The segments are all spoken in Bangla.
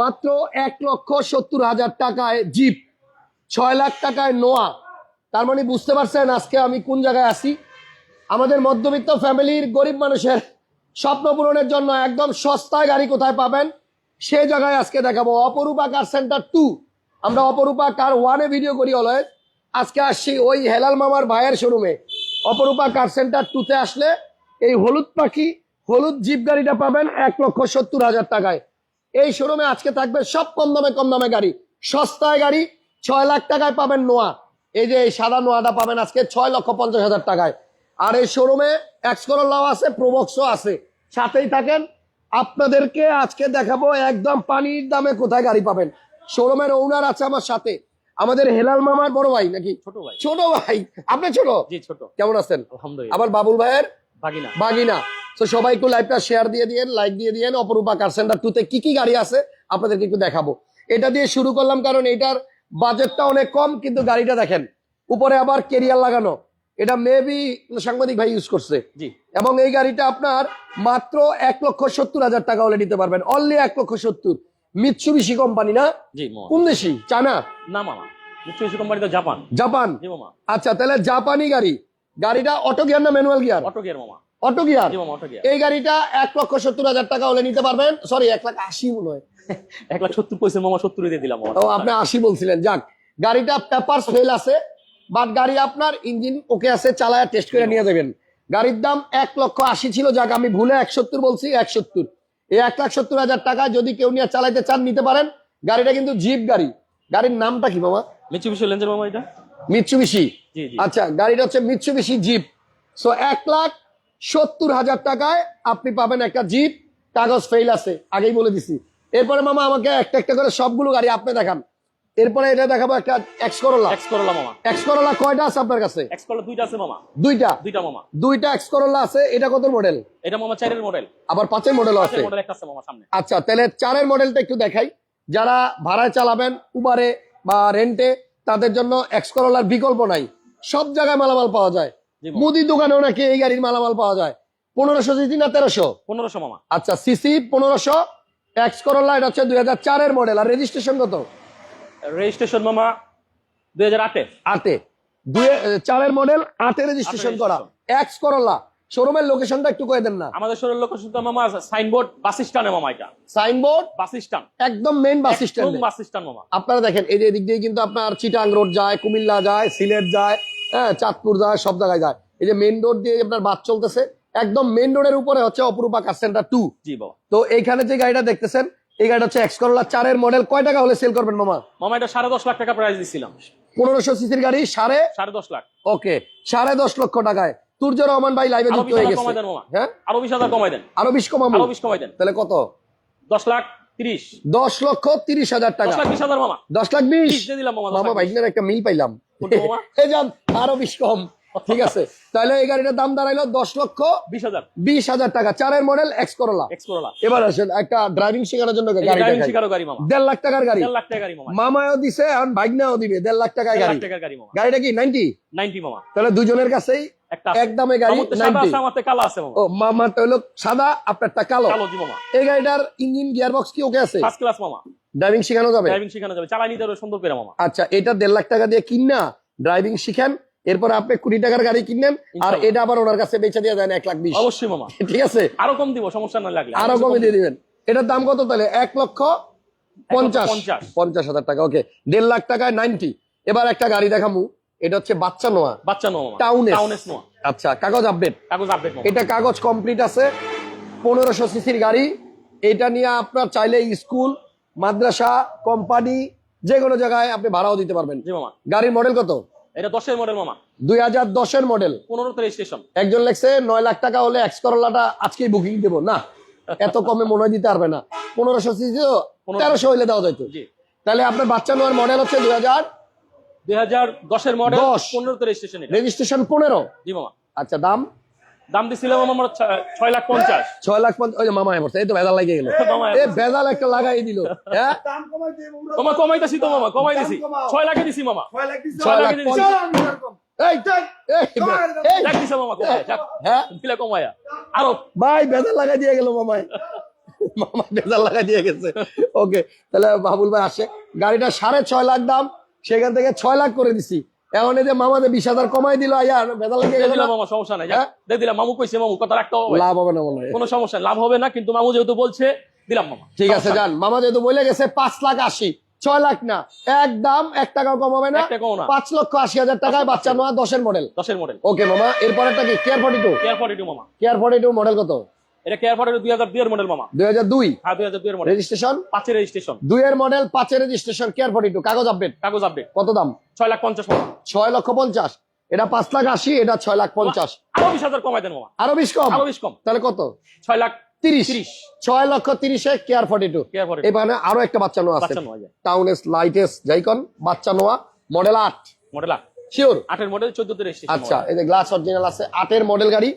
মাত্র এক লক্ষ সত্তর হাজার টাকায় জিপ, ছয় লাখ টাকায় নোয়া। তার মানে বুঝতে পারছেন আজকে আমি কোন জায়গায় আছি? আমাদের মধ্যবিত্ত ফ্যামিলির গরিব মানুষের স্বপ্ন পূরণের জন্য একদম সস্তায় গাড়ি কোথায় পাবেন, সে জায়গায় আজকে দেখাবো। অপরূপা কার সেন্টার টু আমরা অপরূপা কার ওয়ানে ভিডিও করি অলওয়েজ। আজকে আসছি ওই হেলাল মামার ভাইয়ের শোরুমে অপরূপা কার সেন্টার টুতে আসলে এই হলুদ পাখি, হলুদ জিপ গাড়িটা পাবেন এক লক্ষ সত্তর হাজার টাকায়। এই শোরুমে আজকে থাকবে সব কম দামে কম দামে গাড়ি। সস্তায় গাড়ি ছয় লাখ টাকায় পাবেন নোয়া। এই যে এই সাদা নোয়াটা পাবেন আজকে ছয় লক্ষ পঞ্চাশ হাজার টাকায়। আর এই শোরুমে এক্স করোলাও আছে প্রবক্সও আছে। সাথেই থাকেন আপনাদেরকে আজকে দেখাবো একদম পানির দামে কোথায় গাড়ি পাবেন। শোরুমের ওনার আছে আমার সাথে। আমাদের হেলাল মামার বড় ভাই নাকি? ছোট ভাই। ছোট ভাই। আপনি ছোট? জি ছোট। কেমন আছেন? আবার বাবুল ভাইয়ের বাগিনা। তো লাইভটা শেয়ার দিয়ে দিয়েন লাইক দিয়ে দিয়েন। অপরূপা কার সেন্টার টুতে কি কি গাড়ি আছে আপনাদেরকে একটু দেখাবো। এটা দিয়ে শুরু করলাম কারণ এটার বাজেটটা অনেক কম কিন্তু গাড়িটা দেখেন উপরে আবার কেরিয়ার লাগানো। এটা মেবি সাংবাদিক ভাই ইউজ করছে। এবং এই গাড়িটা আপনার মাত্র এক লক্ষ সত্তর হাজার টাকা হলে নিতে পারবেন। অনলি এক লক্ষ সত্তর। মিৎসুবিশি কোম্পানি না? কোন দেশি? চায়না? না মামা। মিৎসুবিশি কোম্পানি তো জাপান জাপান আচ্ছা তাহলে জাপানি গাড়ি। গাড়িটা অটো গিয়ার না ম্যানুয়াল গিয়ার অটো গিয়ার মামা। অটো গিয়ার এই গাড়িটা এক লক্ষ সত্তর হাজার টাকা হলে নিতে পারবেন। সরি এক লাখ আশি মনে হয় এক লাখ সত্তর পয়সা মামা সত্তর দিয়ে দিলাম ও আপনি আশি বলছিলেন। যাক গাড়িটা পেপার ফেল আছে বাট গাড়ি আপনার ইঞ্জিন ওকে আছে চালায় টেস্ট করে নিয়ে যাবেন। গাড়ির দাম এক লক্ষ আশি ছিল যাক আমি ভুলে এক সত্তর বলছি এক সত্তর। এই এক লাখ সত্তর হাজার টাকা যদি কেউ নিয়ে চালাইতে চান নিতে পারেন। গাড়িটা কিন্তু জিপ গাড়ি। গাড়ির নামটা কি মামা? মিৎসুবিশি লেন্সের মামা এটা? জি আচ্ছা গাড়িটা হচ্ছে মিৎসুবিশি জিপ সো এক লাখ সত্তর হাজার টাকায় আপনি পাবেন একটা জিপ কাগজ ফেল আছে আগেই বলে দিছি। এরপরে মামা আমাকে একটা একটা করে সবগুলো গাড়ি আপনি দেখান। এরপরে এটা দেখাবো একটা এক্স করোলা এক্স করলা মামা। এক্স করোলা কয়টা আছে আপনার কাছে? এক্স করলা দুইটা আছে মামা। দুইটা? দুইটা মামা। দুইটা এক্স করোলা আছে এটা কত মডেল এটা মামা চারের মডেল আবার পাঁচের মডেল আছে। মডেল একটা আছে মামা সামনে। আচ্ছা তাহলে চারের মডেলটা একটু দেখাই। যারা ভাড়ায় চালাবেন উবারে বা রেন্টে তাদের জন্য এক্স করোলার বিকল্প নাই। সব জায়গায় মালামাল পাওয়া যায়। মুদি দোকানেও নাকি এই গাড়ির মালামাল পাওয়া যায়। পনেরোশো সিসি না তেরোশো? পনেরোশো মামা। আচ্ছা সিসি পনেরোশো এক্স করোলা এটা হচ্ছে দুই হাজার চারের মডেল আর রেজিস্ট্রেশন কত? রেজিস্ট্রেশন মামা দুই হাজার আটে। আটে। দুই চারের মডেল আটে রেজিস্ট্রেশন করা। এক্স করোলা শোরুমের লোকেশনটা একটু করে দেন না। আমাদের শরীর লোকেশন শুধু মামা সাইনবোর্ড বাস স্ট্যান্ডে মামা এটা। সাইনবোর্ড? Bus stand. একদম main bus stand. Bus stand মামা। আপনারা দেখেন এই যে এদিক দিয়ে কিন্তু আপনার চিটাং রোড যায় কুমিল্লা যায় সিলেট যায় হ্যাঁ চাঁদপুর যায় সব জায়গায় যায়। এই যে মেইন রোড দিয়ে আপনার বাস চলতেছে একদম মেইন রোডের উপরে হচ্ছে অপরূপা কার সেন্টার টু জি বাবা। তো এইখানে যে গাড়িটা দেখতেছেন এই গাড়িটা হচ্ছে এক্স করোলা চারের মডেল কয় টাকা হলে সেল করবেন মামা? মামা এটা সাড়ে দশ লাখ টাকা প্রাইস দিছিলাম। পনেরোশো সিসির গাড়ি সাড়ে সাড়ে দশ লাখ। ওকে সাড়ে দশ লক্ষ টাকায়। তুর্য রহমান ভাই লাইভে যুক্ত হয়ে গেছে। হ্যাঁ? আরও কমাই দেন। আরও বিশ কমাবো। আরও বিশ কমাই দেন। তাহলে কত? দশ লাখ তিরিশ। দশ লক্ষ তিরিশ হাজার দশ টাকা লাখ বিশ হাজার মামা। দশ লাখ বিশ? বিশ দিয়ে দিলাম মামা মামা। একটা মিল পাইলাম। কোনটা মামা? এই যান আরও বিশ কম। ঠিক আছে। তাহলে এই গাড়িটার দাম দাঁড়াইলো দশ লক্ষ বিশ হাজার। বিশ হাজার টাকা। চারের model X Corolla X Corolla এবার আসেন একটা ড্রাইভিং শেখানোর জন্য গাড়ি ড্রাইভিং দেখাই। গাড়ি মামা। দেড় লাখ টাকার গাড়ি। লাখ টাকা গাড়ি মামাও দিছে আর ভাইগনাও দিবে। দেড় লাখ টাকায় গাড়ি লাখ টাকার গাড়ি মামা। গাড়িটা কি নাইনটি নাইনটি মামা। তাহলে দুজনের কাছেই একটা গাড়ি আমার তো সাদা 90 আছে আমার তো কালো আছে মামা ও মামারটা হলো সাদা আপনারটা কালো। কালো জি মামা এই গাড়িটার ইঞ্জিন গিয়ার কি ওকে আছে? ফার্স্ট ক্লাস মামা। ড্রাইভিং শেখানো যাবে? ড্রাইভিং শেখানো যাবে। চালাই নিতে সুন্দর করে মামা। আচ্ছা এটা দেড় লাখ টাকা দিয়ে কিনা ড্রাইভিং শিখেন এরপর আপনি কোটি টাকার গাড়ি কিনেন আর এটা আবার ওনার কাছে বেচে দিয়ে দেন এক লাখ বিশ। অবশ্যই মামা। ঠিক আছে? আরও কম দিব সমস্যা না লাগলে। আরও কমে দিয়ে দিবেন। এটার দাম কত তাহলে? এক লক্ষ পঞ্চাশ। পঞ্চাশ। পঞ্চাশ হাজার টাকা ওকে। দেড় লাখ টাকায় নাইনটি। এবার একটা গাড়ি দেখামু। এটা হচ্ছে বাচ্চা নোয়া। বাচ্চা নো মামা টাউনেস। টাউনেস নো আচ্ছা কাগজ আপডেট কাগজ আপডেট এটা কাগজ কমপ্লিট আছে। পনেরোশো সিসির গাড়ি। এটা নিয়ে আপনার চাইলে স্কুল মাদ্রাসা কোম্পানি যে কোনো জায়গায় আপনি ভাড়াও দিতে পারবেন। জি মামা। গাড়ির মডেল কত? এটা দশের মডেল মামা। দুই হাজার দশের মডেল পনেরো তো রেজিস্ট্রেশন একজন লেখছে নয় লাখ টাকা হলে এক্স করোলাটা আজকেই বুকিং দেবো। না এত কমে মনে দিতে পারবে না। পনেরোশো সিসি পনেরো- তেরোশো হইলে দেওয়া যাইতো। জি। তাহলে আপনার বাচ্চা নোয়ার মডেল হচ্ছে দুই হাজার দুই হাজার দশের মডেল তো রেজিস্ট্রেশন রেজিস্ট্রেশন জি মামা। আচ্ছা দাম? দাম দিছিলাম আমার লাখ পঞ্চাশ। ছয় লাখ পঞ্চাশ ওই মামা এই তো ভেজাল লাগিয়ে গেল। মামা এ ভেজাল একটা লাগাই দিল হ্যাঁ? মামা কমাইতেছি তো মামা কমাই দিছি। ছয় লাখে দিছি মামা। ছয় লাখ দিছি। পঞ্চাশ এই, এই, এই, লাখ দিছে মামা হ্যাঁ? দিলে কমায়া। আরও। ভাই ভেজাল লাগাই দিয়ে গেল মামায়। মামা বেজার লাগাই দিয়ে গেছে। ওকে তাহলে বাবুল ভাই আসে। গাড়িটা সাড়ে ছয় লাখ দাম। সেখান থেকে ছয় লাখ করে দিছি। এখন এই যে মামাদের বিশ হাজার কমাই দিল মামা সমস্যা নাই হ্যাঁ? দিলাম মামু কইছে মামু কথা রাখতে হবে। লাভ হবে না মনে হয়। কোনো সমস্যা লাভ হবে না কিন্তু মামু যেহেতু বলছে দিলাম মামা। ঠিক আছে যান। মামা যেহেতু বলে গেছে পাঁচ লাখ আশি ছয় লাখ না একদম এক টাকাও কমাবে না। পাঁচ লক্ষ আশি হাজার টাকায় বাচ্চা নেওয়া দশের মডেল দশের মডেল ওকে মামা এরপরেরটা কি? Care forty two care forty two মামা। কেয়ার ফর্টি টু মডেল কত? এটা কেয়ার ফর্টি দুই হাজার মডেল মামা। দুই হাজার দুই? হ্যাঁ দুই হাজার দুইয়ের মডেল রেজিস্ট্রেশন পাঁচের রেজিস্ট্রেশন দুইয়ের মডেল পাঁচের রেজিস্ট্রেশন কেয়ার ফর্টি টু কাগজ আপডেট কাগজ আপডেট কত দাম? ছয় লাখ পঞ্চাশ মামা ছয় লক্ষ পঞ্চাশ। এটা পাঁচ লাখ আশি এটা ছয় লাখ পঞ্চাশ। আরও বিশ হাজার কমাই দেন মামা। আরও বিশ কম? আরও বিশ কম। তাহলে কত? ছয় লাখ তিরিশ। তিরিশ। ছয় লক্ষ তিরিশে care forty two care forty এখানে আরও একটা বাচ্চা নোয়া আছে। টাউনেস লাইটেস যাইকন বাচ্চা নোয়া মডেল আট। মডেল আট। শিওর আটের মডেল চোদ্দতে রেজিস্ট্রেশন আচ্ছা এই যে গ্লাস অরিজিনাল আছে আটের মডেল গাড়ি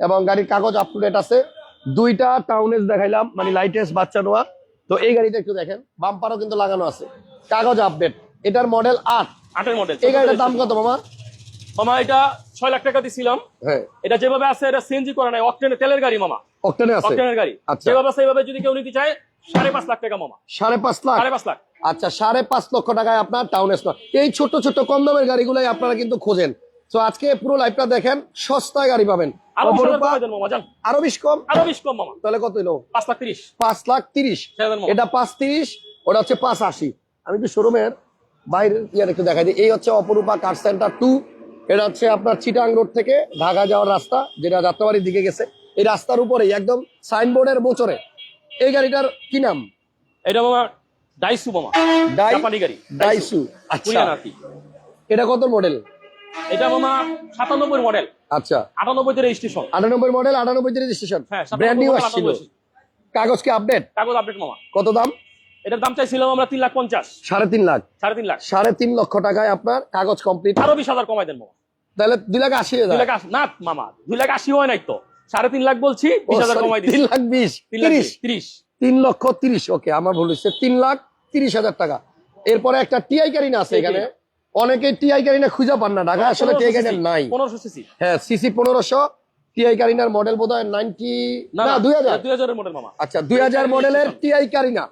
এবং গাড়ির কাগজ আপ টু ডেট আছে। দুইটা টাউনেস দেখাইলাম মানে লাইটেস বাচ্চা নোয়া তো এই গাড়িটা একটু দেখেন বাম্পারও কিন্তু লাগানো আছে। কাগজ আপডেট এটার মডেল আট। আটের মডেল এই গাড়িটার দাম কত মামা? মামা এটা ছয় লাখ টাকা দিছিলাম। হ্যাঁ। এটা যেভাবে আছে এটা সিএনজি করা নাই অকটেনে তেলের গাড়ি মামা। অক্টেনে আছে? অকটেনের গাড়ি। আচ্ছা। যেভাবে আছে এইভাবে যদি কেউ নিতে চায় সাড়ে পাঁচ লাখ টাকা মামা। সাড়ে পাঁচ লাখ? সাড়ে পাঁচ লাখ। আচ্ছা সাড়ে পাঁচ লক্ষ টাকায় আপনার টাউনেস এই ছোট ছোট কম দামের গাড়িগুলাই আপনারা কিন্তু খোঁজেন। তো আজকে পুরো লাইফটা দেখেন সস্তায় গাড়ি পাবেন। আরও বিশ কম? আরও বিশ কম মামা। তাহলে কত হলো? পাঁচ লাখ তিরিশ। পাঁচ লাখ এটা পাঁচ তিরিশ ওটা হচ্ছে পাঁচ আশি। আমি একটু শোরুমের বাইরের ইয়ার একটু দেখাই দিই। এই হচ্ছে অপরূপা কার সেন্টার টু এটা হচ্ছে আপনার চিটাং রোড থেকে ঢাকা যাওয়ার রাস্তা যেটা যাত্রাবাড়ির দিকে গেছে। এই রাস্তার উপরেই একদম সাইনবোর্ডের মোচরে এই গাড়িটার কি নাম? এটা মামা ডাইসু মামা। ডাই জাপানি গাড়ি। ডাইসু আচ্ছা। এটা কত মডেল এটা মামা সাতানব্বই মডেল। আচ্ছা। আটানব্বইতে রেজিস্ট্রেশন আটানব্বই মডেল আটানব্বই রেজিস্ট্রেশন হ্যাঁ ব্র্যান্ড নিউ আসছিল। কাগজ কি আপডেট কাগজ আপডেট মামা। কত দাম? এটার দাম চাইছিলাম আমরা তিন লাখ পঞ্চাশ। সাড়ে তিন লাখ। সাড়ে তিন লাখ। সাড়ে তিন লক্ষ টাকায় আপনার কাগজ কমপ্লিট আরও বিশ হাজার কমাই দেন মামা। তাহলে দুই লাখ আশি দুই লাখ না মামা দুই লাখ আশি হয় নাই তো। সাড়ে তিন লাখ বলছি বিশ হাজার কমাই তিন লাখ বিশ তিরিশ। তিরিশ। তিন লক্ষ তিরিশ ওকে আমার ভুল হচ্ছে তিন লাখ তিরিশ হাজার টাকা। এরপরে একটা টিআই কারিনা আছে এখানে? অনেকে টিআই কারিনা খুঁজে পান না। ঢাকা আসলে টিআই কারিনা নাই। পনেরোশো সিসি হ্যাঁ সিসি পনেরোশো টিআই কারিনার মডেল বোধ হয় নাইনটি না দুই হাজার। দুই হাজারের মডেল মামা। আচ্ছা দুই হাজার মডেলের টিআই কারিনা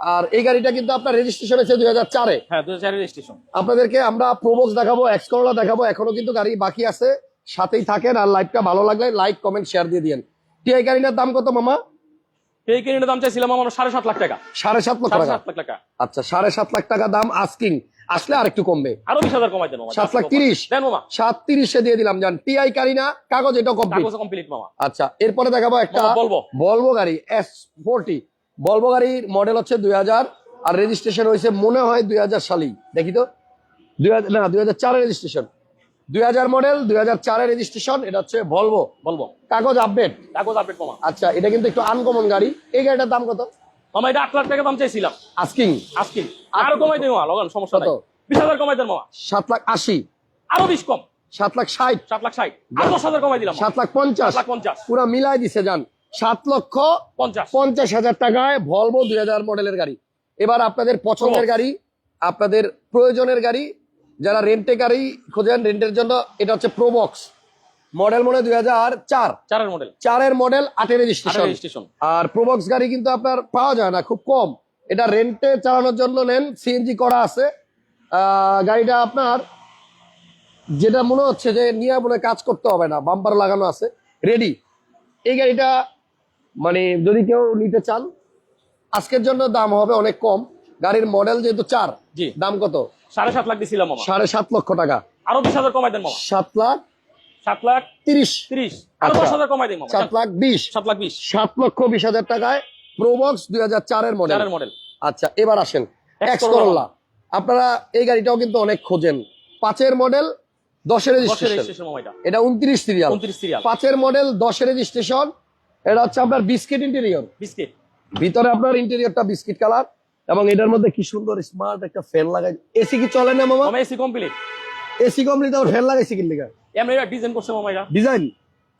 আর এই গাড়িটা কিন্তু আপনার রেজিস্ট্রেশন হয়েছে দুই হাজার চারে। হ্যাঁ দুই হাজার রেজিস্ট্রেশন আপনাদেরকে আমরা প্রোবক্স দেখাবো এক্সকরলা দেখাবো এখনও কিন্তু গাড়ি বাকি আছে। সাথেই থাকেন আর লাইভটা ভালো লাগলে লাইক কমেন্ট শেয়ার দিয়ে দিন টিআই গাড়িটার দাম কত মামা? এই কিনে দাম চাইছিলাম আমার সাড়ে সাত লাখ টাকা। সাড়ে সাত সাড়ে সাত লাখ টাকা। আচ্ছা সাড়ে সাত লাখ টাকা দাম আস্কিং আসলে আর একটু কমবে। আরও বিশ হাজার কমাই দেন সাত লাখ তিরিশ। দেন মামা। সাত তিরিশে দিয়ে দিলাম জান। টিআই কারিনা কাগজ এটাও কমপ্লিট কাগজ কমপ্লিট মামা। আচ্ছা এরপরে দেখাবো একটা বলব। বলব গাড়ি এস ফোরটি বলব গাড়ির মডেল হচ্ছে দুই হাজার আর রেজিস্ট্রেশন হয়েছে মনে হয় দুই হাজার সালেই। দেখি তো। দুই হাজার না দুই হাজার চারের রেজিস্ট্রেশন দুই হাজার মডেল দুই হাজার চারের রেজিস্ট্রেশন এটা হচ্ছে ভলভো বলব কাগজ আপডেট কাগজ আপডেট মামা। আচ্ছা এটা কিন্তু একটু আনকমন গাড়ি। এই গাড়িটার দাম কত? মামা এটা আট লাখ টাকা দাম চাইছিলাম। আস্কিং আজকে আরও কমাই মামা লগন সমস্যা নাই? বিশ হাজার কমাই দেন মামা। সাত লাখ আশি। আরও বিশ কম। সাত লাখ ষাট। সাত লাখ ষাট। আর দশ হাজার কমাই দিলাম। সাত লাখ পঞ্চাশ। লাখ পঞ্চাশ। পুরো মিলাই দিছে যান সাত লক্ষ পঞ্চাশ। পঞ্চাশ হাজার টাকায় ভলভো দুই হাজার মডেলের গাড়ি। এবার আপনাদের পছন্দের গাড়ি আপনাদের প্রয়োজনের গাড়ি যারা রেন্টে গাড়ি খোঁজেন রেন্টের জন্য এটা হচ্ছে প্রোবক্স মডেল মনে দুই হাজার চার। চারের মডেল। চারের মডেল আটের রেজিস্ট্রেশন আর প্রোবক্স গাড়ি কিন্তু আপনার পাওয়া যায় না খুব কম। এটা রেন্টে চালানোর জন্য নেন সিএনজি করা আছে। গাড়িটা আপনার যেটা মনে হচ্ছে যে নিয়ে বলে কাজ করতে হবে না বাম্পার লাগানো আছে রেডি এই গাড়িটা মানে যদি কেউ নিতে চান আজকের জন্য দাম হবে অনেক কম। গাড়ির মডেল যেহেতু চার জি। দাম কত? সাড়ে সাত লাখ দিছিলাম মামা। সাড়ে সাত লক্ষ টাকা। আরও বিশ হাজার কমাই দেন সাত লাখ সাত লাখ তিরিশ। তিরিশ। আরও আচ্ছা। দশ হাজার কমাই দেন সাত লাখ বিশ। সাত লাখ বিশ। সাত লক্ষ বিশ হাজার টাকায় প্রোবক্স দুই হাজার চারের মডেল মডেল আচ্ছা এবার আসেন। এক্স করোলা আপনারা এই গাড়িটাও কিন্তু অনেক খোঁজেন। পাঁচের মডেল দশের রেজিস্ট্রেশন এটা। উনত্রিশ সিরিয়াল সিরিয়াল পাঁচের মডেল দশের রেজিস্ট্রেশন এটা হচ্ছে আপনার বিস্কিট ইন্টেরিয়র বিস্কিট। ভিতরে আপনার ইন্টেরিয়রটা বিস্কিট কালার এবং এটার মধ্যে কি সুন্দর স্মার্ট একটা ফ্যান লাগাই। এসি কি চলে না মামা? এসি কমপ্লিট এসি কমপ্লিট আবার ফ্যান লাগাইছি কি এমনি ডিজাইন করছে মামা ডিজাইন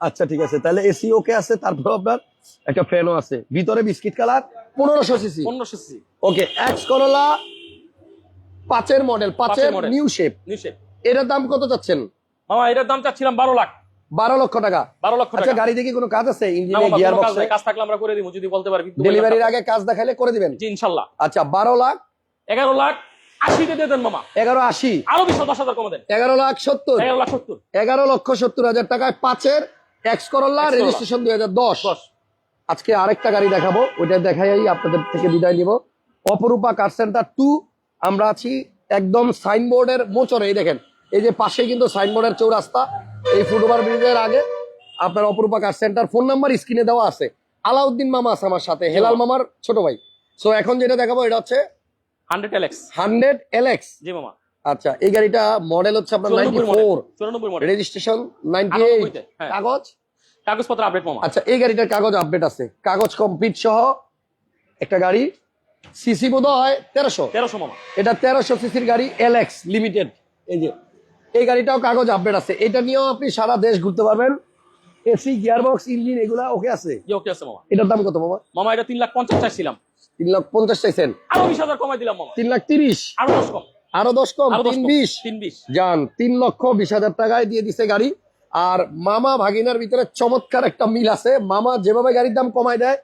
আচ্ছা ঠিক আছে। তাহলে এসি ওকে আছে? তারপর আপনার একটা ফ্যানও আছে। ভিতরে বিস্কিট কালার পনেরোশো সিসি পনেরোশো সিসি ওকে এক্স করোলা পাঁচের মডেল পাঁচের। নিউ শেপ নিচে এটার দাম কত চাচ্ছেন? মামা এটার দাম চাচ্ছিলাম বারো লাখ। বারো লক্ষ টাকা। বারো লক্ষ আচ্ছা টাকা। গাড়ি দেখি কোনো কাজ আছে? ইঞ্জিনে গিয়ার বক্সে কাজ থাকলে আমরা করে দিব যদি বলতে পারি। ডেলিভারির আগে কাজ দেখাইলে করে দিবেন? ইনশাল্লাহ। আচ্ছা বারো লাখ। এগারো লাখ। আশিতে দিয়ে দেন মামা। এগারো আশি। আরও বিশ দশ হাজার কমে দেন। এগারো লাখ সত্তর। এগারো লাখ সত্তর। এগারো লক্ষ সত্তর হাজার টাকায় পাঁচের এক্স করল্লা রেজিস্ট্রেশন দুই হাজার দশ। দশ। আজকে আরেকটা গাড়ি দেখাবো ওইটা দেখাই আপনাদের থেকে বিদায় নিব। অপরূপা কার সেন্টার টু আমরা আছি একদম সাইনবোর্ডের মোচরে এই দেখেন এই যে পাশে কিন্তু সাইনবোর্ডের চৌরাস্তা। এই ফুটওভার ব্রিজের আগে আপনার অপরূপা কার সেন্টার ফোন নাম্বার স্ক্রিনে দেওয়া আছে। আলাউদ্দিন মামা আছে আমার সাথে হেলাল মামার ছোট ভাই। সো এখন যেটা দেখাবো এটা হচ্ছে হান্ড্রেড হান্ড্রেড এলএক্স জি মামা। আচ্ছা এই গাড়িটা মডেল হচ্ছে আপনার নাইনটি ফোর চুরানব্বই মডেল রেজিস্ট্রেশন নাইনটি হ্যাঁ। কাগজ? কাগজপত্র আপডেট মামা। আচ্ছা এই গাড়িটার কাগজ আপডেট আছে। কাগজ কমপ্লিট সহ একটা গাড়ি সিসি বোধ হয় তেরোশো। তেরোশো মামা। এটা তেরোশো সিসির গাড়ি এলএক্স লিমিটেড এই যে এই গাড়িটাও কাগজ আপডেট আছে। এটা নিয়েও আপনি সারা দেশ ঘুরতে পারবেন। এসি গিয়ারবক্স ইঞ্জিন এগুলা ওকে আছে? ওকে আছে মামা। এটার দাম কত মামা? মামা এটা তিন লাখ পঞ্চাশ চাইছিলাম। তিন লাখ পঞ্চাশ চাইছেন। আরও বিশ হাজার কমাই দিলাম তিন লাখ তিরিশ। আরও দশ কম। আরও দশ কম তিন বিশ। তিন বিশ। যান তিন লক্ষ বিশ হাজার টাকায় দিয়ে দিছে গাড়ি। আর মামা ভাগিনার ভিতরে চমৎকার একটা মিল আছে। মামা যেভাবে গাড়ির দাম কমায় দেয়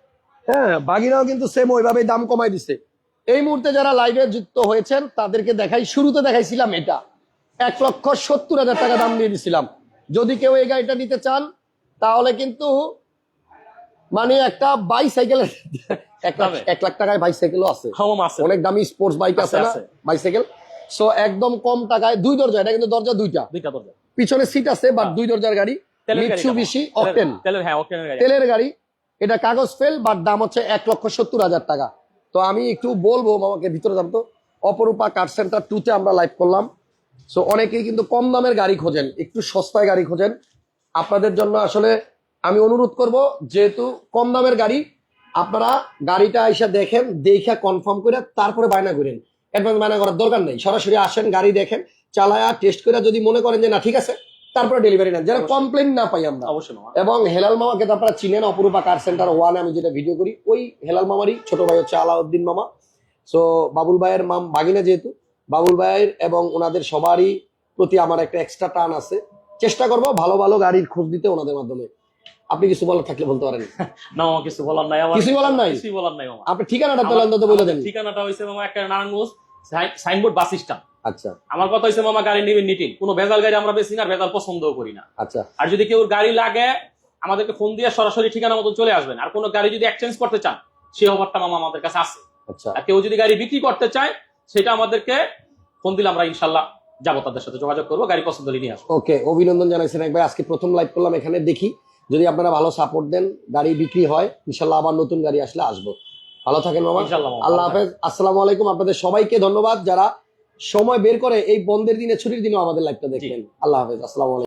হ্যাঁ ভাগিনাও কিন্তু সেম ওইভাবেই দাম কমায় দিছে। এই মুহূর্তে যারা লাইভে যুক্ত হয়েছেন তাদেরকে দেখাই শুরুতে দেখাইছিলাম এটা। এক লক্ষ সত্তর হাজার টাকা দাম দিয়ে দিছিলাম। যদি কেউ এই গাড়িটা নিতে চান তাহলে কিন্তু মানে একটা বাইসাইকেলের এক লাখ টাকায় বাইসাইকেলও আছে। অনেক দামি স্পোর্টস বাইক আছে না? বাইসাইকেল সো একদম কম টাকায় দুই দরজা এটা কিন্তু দরজা দুইটা। দুইটা দরজা। পিছনে সিট আছে বাট হ্যাঁ। দুই দরজার গাড়ি তেলের গাড়ি মিৎসুবিশি এটা অকটেন তেলের- তেলের হ্যাঁ অকটেনের গাড়ি তেলের গাড়ি এটা কাগজ ফেল বাট দাম হচ্ছে এক লক্ষ সত্তর হাজার টাকা। তো আমি একটু বলব আমাকে ভিতরে তো। অপরূপা কার সেন্টার টুতে আমরা লাইভ করলাম। সো অনেকেই কিন্তু কম দামের গাড়ি খোঁজেন একটু সস্তায় গাড়ি খোঁজেন। আপনাদের জন্য আসলে আমি অনুরোধ করব যেহেতু কম দামের গাড়ি আপনারা গাড়িটা এসে দেখেন দেখে কনফার্ম করে তারপরে বায়না করেন। অ্যাডভান্স বায়না করার দরকার নেই। সরাসরি আসেন গাড়ি দেখেন চালায়া টেস্ট করে যদি মনে করেন যে না ঠিক আছে তারপরে ডেলিভারি নেন। যেন কমপ্লেন না পাই আমরা। অবশ্যই এবং হেলাল মামাকে তো আপনারা চিনেন অপরূপা কার সেন্টার ওয়ানে আমি যেটা ভিডিও করি ওই হেলাল মামারই ছোট ভাই হচ্ছে আলাউদ্দিন মামা। সো বাবুল ভাইয়ের মাম বাগিনা যেহেতু বাবুল ভাইয়ের এবং ওনাদের সবারই প্রতি আমার একটা এক্সট্রা টান আছে। চেষ্টা করব ভালো ভালো গাড়ির খোঁজ দিতে ওনাদের মাধ্যমে। আপনি কিছু বলার থাকলে বলতে পারেন। না মামা কিছু বলার নাই আমার। কিছুই বলার নাই? কিছুই বলার নাই মামা আপনি ঠিকানাটা তাহলে অন্তত বলে দেন। ঠিকানাটা হয়েছে মামা একটা নারায়ণগঞ্জ সাইনবোর্ড বাস স্ট্যান্ড। আচ্ছা। আমার কথা হয়েছে মামা গাড়ি নেবেন নিটিন কোনো ভেজাল গাড়ি আমরা বেশি না ভেজাল পছন্দও করি না। আচ্ছা। আর যদি কেউ গাড়ি লাগে আমাদেরকে ফোন দিয়ে সরাসরি ঠিকানা মতো চলে আসবেন। আর কোনো গাড়ি যদি এক্সচেঞ্জ করতে চান সেই অফারটা মামা আমাদের কাছে আছে। আচ্ছা। আর কেউ যদি গাড়ি বিক্রি করতে চায় সেটা আমাদেরকে ফোন দিলে আমরা ইনশাল্লাহ যাব তাদের সাথে যোগাযোগ করব গাড়ি পছন্দ নিয়ে আসব। ওকে অভিনন্দন জানাইছেন একবার। আজকে প্রথম লাইভ করলাম এখানে দেখি যদি আপনারা ভালো সাপোর্ট দেন গাড়ি বিক্রি হয় ইনশাল্লাহ আবার নতুন গাড়ি আসলে আসব। ভালো থাকেন মামা। আল্লাহ হাফেজ। আসসালাম আলাইকুম। আপনাদের সবাইকে ধন্যবাদ। যারা সময় বের করে এই বন্ধের দিনে ছুটির দিনে আমাদের লাইভটা দেখলেন। আল্লাহ হাফেজ। আসসালামু আলাইকুম।